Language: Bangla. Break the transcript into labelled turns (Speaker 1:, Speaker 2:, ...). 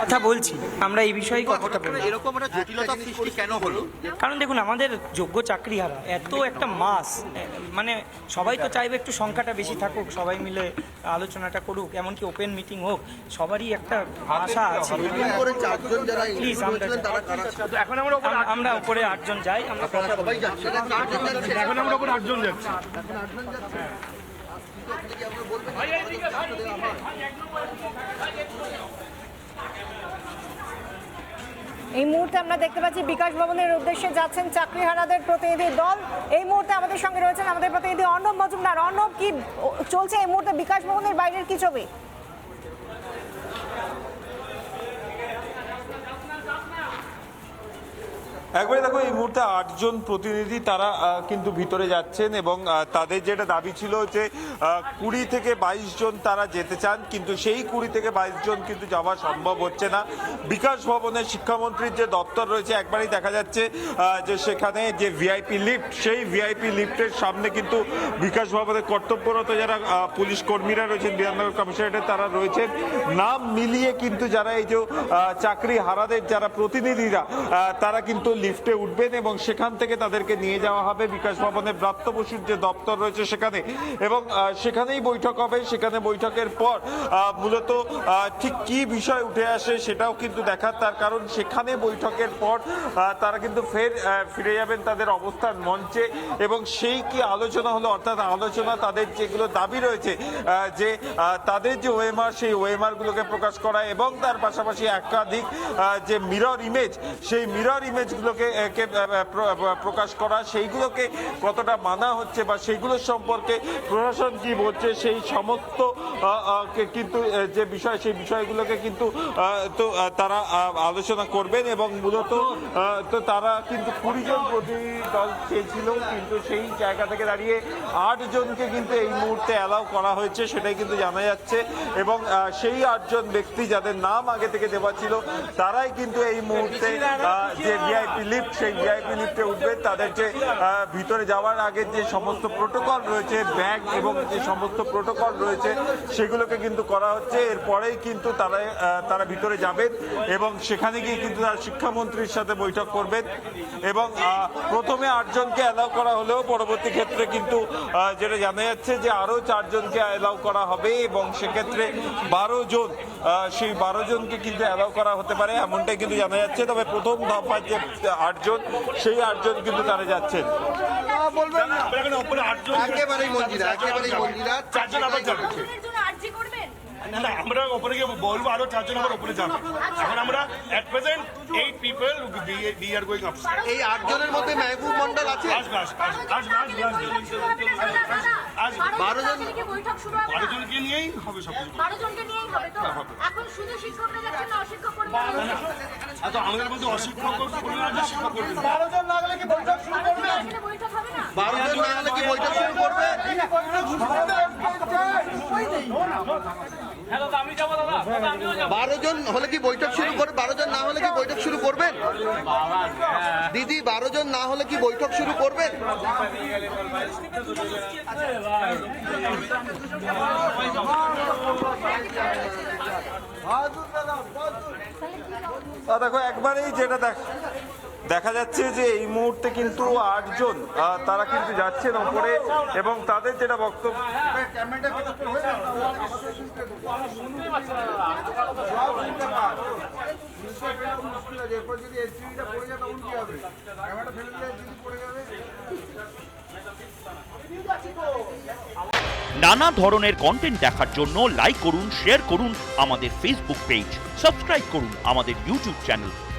Speaker 1: কথা বলছি। আমরা এই বিষয়ে কথাটা বলছি
Speaker 2: এরকম একটা জটিলতা সৃষ্টি কেন হলো?
Speaker 1: কারণ দেখুন আমাদের যোগ্য চাকরিহারা এত একটা মাস মানে সবাই তো চাইবে একটু সংখ্যাটা বেশি থাকুক সবাই মিলে আলোচনাটা করুক এমনকি ওপেন মিটিং হোক সবারই একটা আশা আছে। প্লিজ আমরা
Speaker 2: তারা কারা
Speaker 3: এখন আমরা
Speaker 1: আমরা উপরে আটজন যাই আমরা কথা
Speaker 2: সবাই যাচ্ছে চারজন যাচ্ছে
Speaker 3: এখন আমরা ওপরে আটজন
Speaker 4: এই মুহূর্তে আমরা দেখতে পাচ্ছি বিকাশ ভবনের উদ্দেশ্যে যাচ্ছেন চাকরিহারাদের প্রতিনিধি দল। এই মুহূর্তে আমাদের সঙ্গে রয়েছেন আমাদের প্রতিনিধি অর্ণব মজুমদার। অর্ণব, কি চলছে এই মুহূর্তে বিকাশ ভবনের বাইরের কি ছবি?
Speaker 5: একবারে দেখো, এই মুহূর্তে আটজন প্রতিনিধি তারা কিন্তু ভিতরে যাচ্ছেন এবং তাদের যেটা দাবি ছিল যে কুড়ি থেকে বাইশ জন তারা যেতে চান, কিন্তু সেই কুড়ি থেকে বাইশ জন কিন্তু যাওয়া সম্ভব হচ্ছে না। বিকাশ ভবনের শিক্ষামন্ত্রীর যে দপ্তর রয়েছে, একবারই দেখা যাচ্ছে যে সেখানে যে ভিআইপি লিফট, সেই ভিআইপি লিফটের সামনে কিন্তু বিকাশ ভবনের কর্তব্যরত যারা পুলিশ কর্মীরা রয়েছেন, বিধাননগর কমিশনারেটের তারা রয়েছেন। নাম মিলিয়ে কিন্তু যারা এই যে চাকরি হারাদের যারা প্রতিনিধিরা তারা কিন্তু লিফটে উঠবেন এবং সেখান থেকে তাদেরকে নিয়ে যাওয়া হবে। বিকাশ ভবনের ব্রাত্য বসুর যে দপ্তর রয়েছে সেখানে। এবং সেখানেই বৈঠক হবে। সেখানে বৈঠকের পর মূলত ঠিক কি বিষয় উঠে আসে সেটাও কিন্তু দেখার তার কারণ সেখানে বৈঠকের পর তারা কিন্তু ফের ফিরে যাবেন তাদের অবস্থান মঞ্চে। এবং সেই কি আলোচনা হলো? অর্থাৎ আলোচনা তাদের যেগুলো দাবি রয়েছে যে তাদের যে ওয়েমার, সেই ওয়েমার গুলোকে প্রকাশ করা এবং তার পাশাপাশি একাধিক যে মিরর ইমেজ, সেই মিরর ইমেজগুলোকে আহ, কে, আহ, প্র- আহ, প্রকাশ করা সেইগুলোকে কতটা মানা হচ্ছে বা সেইগুলোর সম্পর্কে প্রশাসন কি বলছে সেই সমস্ত কিন্তু যে বিষয় সেই বিষয়গুলোকে কিন্তু তো তারা আলোচনা করবেন এবং মূলত তো তারা কিন্তু কুড়ি জন প্রতিনিধি দল চেয়েছিল কিন্তু সেই জায়গা থেকে দাঁড়িয়ে আট জনকে কিন্তু এই মুহূর্তে অ্যালাউ করা হয়েছে সেটাই কিন্তু জানা যাচ্ছে এবং সেই আটজন ব্যক্তি যাদের নাম আগে থেকে দেওয়া ছিল তারাই কিন্তু এই মুহূর্তে যে ভিআইপি লিফট সেই ভিআইপি লিফটে উঠবে। তাদের যে ভিতরে যাওয়ার আগে যে সমস্ত প্রোটোকল রয়েছে, ব্যাগ এবং যে সমস্ত প্রোটোকল রয়েছে, সেগুলোকে কিন্তু করা হচ্ছে। এরপরেই কিন্তু তারা তারা ভিতরে যাবেন এবং সেখানে গিয়ে কিন্তু তারা শিক্ষামন্ত্রীর সাথে বৈঠক করবেন এবং প্রথমে আটজনকে অ্যালাউ করা হলেও পরবর্তী ক্ষেত্রে কিন্তু যেটা জানা যাচ্ছে যে আরও চারজনকে অ্যালাউ করা হবে এবং সেক্ষেত্রে বারো জন সেই বারো জনকে কিন্তু অ্যালাউ করা হতে পারে, এমনটাই কিন্তু জানা যাচ্ছে। তবে প্রথম দফায় যে আটজন সেই আটজন কিন্তু তারা যাচ্ছেন।
Speaker 2: একেবারেই মন্দিরা একেবারেই মন্দিরা।
Speaker 3: চারজন আবার
Speaker 6: করবেন
Speaker 3: না আমরা ওপরে গিয়ে বলব আরও চারজন আবার ওপরে যাবে এখন আমরা at present eight people we are going up
Speaker 2: এই আটজনের মধ্যে মেহবুব মন্ডল আছে
Speaker 3: আসবে আসবে আসবে আসবে
Speaker 2: বারো জন-
Speaker 6: বৈঠক শুরু হবে
Speaker 3: বারো জনকে নিয়েই হবে সব
Speaker 6: বারো জনকে নিয়েই হবে তো এখন শুধু শিক্ষকরা যাচ্ছেন না অশিক্ষক
Speaker 3: আমাদের মধ্যে অশিক্ষক শিক্ষক
Speaker 6: বারো জন বৈঠক হবে না
Speaker 2: বারো জন না হলে কি বৈঠক শুরু করবে বারো জন হলে কি বৈঠক শুরু করবে বারো জন না হলে কি বৈঠক শুরু করবেন? দিদি বারো জন না হলে কি বৈঠক শুরু করবেন?
Speaker 5: তা দেখো একবারেই যেটা দেখ দেখা যাচ্ছে যে এই মুহূর্তে কিন্তু আটজন তারা কিন্তু যাচ্ছেন ওপরে এবং তাদের যেটা বক্তব্য
Speaker 7: নানা ধরনের কন্টেন্ট দেখার জন্য লাইক করুন শেয়ার করুন আমাদের ফেসবুক পেজ সাবস্ক্রাইব করুন আমাদের ইউটিউব চ্যানেল